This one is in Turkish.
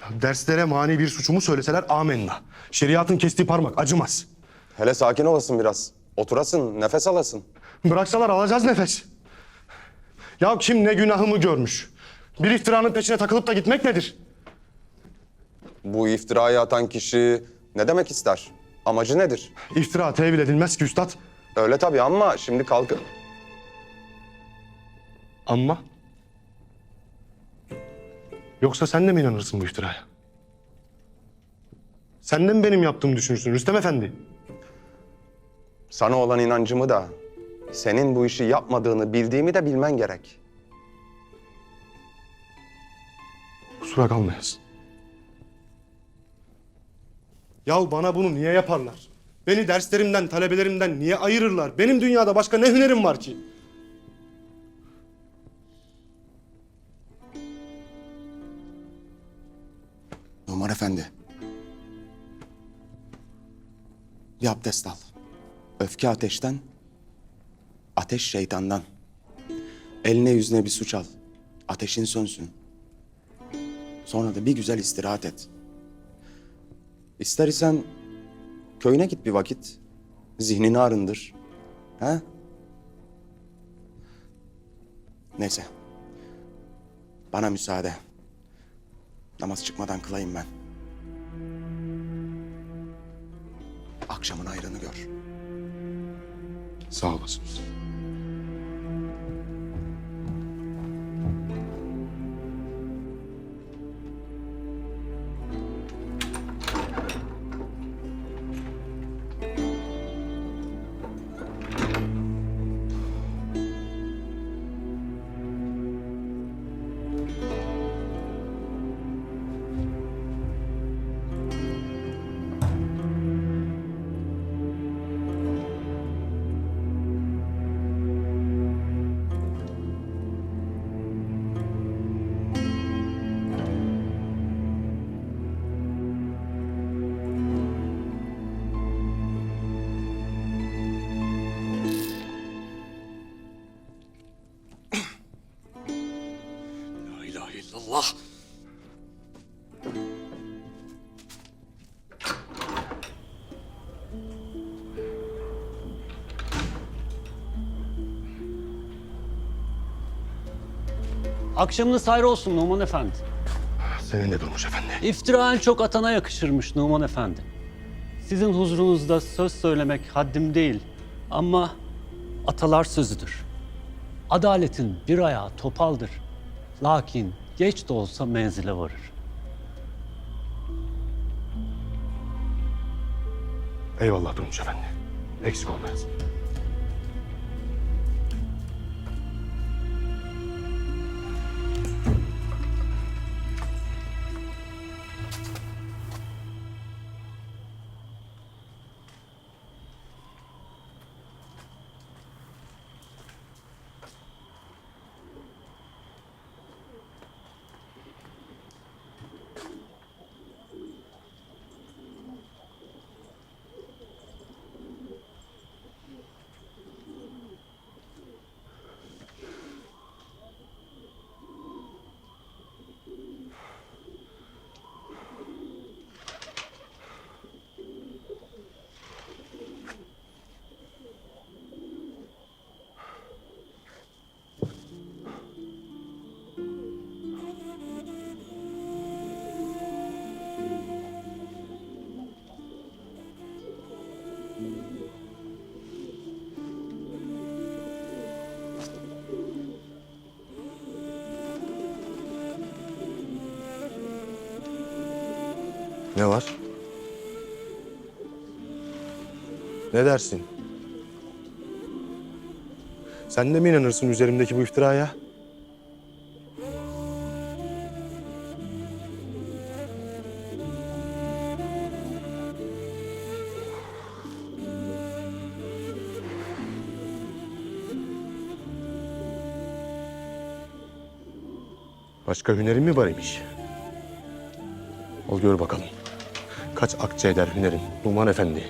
Ya Derslere mani bir suçumu söyleseler amenna. Şeriatın kestiği parmak acımaz. Hele sakin olasın biraz. Oturasın, nefes alasın. Bıraksalar alacağız nefes. Ya kim ne günahımı görmüş? Bir iftiranın peşine takılıp da gitmek nedir? Bu iftirayı atan kişi ne demek ister? Amacı nedir? İftira tevil edilmez ki üstad. Öyle tabii ama şimdi kalkıp... Ama... Yoksa sen de mi inanırsın bu iftiraya? Sen de mi benim yaptığımı düşünürsün Rüstem Efendi? Sana olan inancımı da, senin bu işi yapmadığını bildiğimi de bilmen gerek. Kusura kalmayasın. Yahu bana bunu niye yaparlar? Beni derslerimden, talebelerimden niye ayırırlar? Benim dünyada başka ne hünerim var ki? Numan Efendi. Bir abdest al. Öfke ateşten, ateş şeytandan. Eline yüzüne bir suç al. Ateşin sönsün. Sonra da bir güzel istirahat et. İster isen köyüne git bir vakit. Zihnini arındır. Ha? Neyse. Bana müsaade. Namaz çıkmadan kılayım ben. Akşamın ayrını gör. Sağ olasınız. İllallah. Akşamınız hayır olsun Numan Efendi. Senin de durmuş efendi. İftira en çok atana yakışırmış Numan Efendi. Sizin huzurunuzda söz söylemek haddim değil ama atalar sözüdür. Adaletin bir ayağı topaldır. Lakin geç de olsa menzile varır. Eyvallah Durmuş Efendi. Eksik olmayasın. Ne var? Ne dersin? Sen de mi inanırsın üzerimdeki bu iftiraya? Başka hünerin mi var imiş? Ol gör bakalım. Kaç akçe eder hünerin Numan Efendi?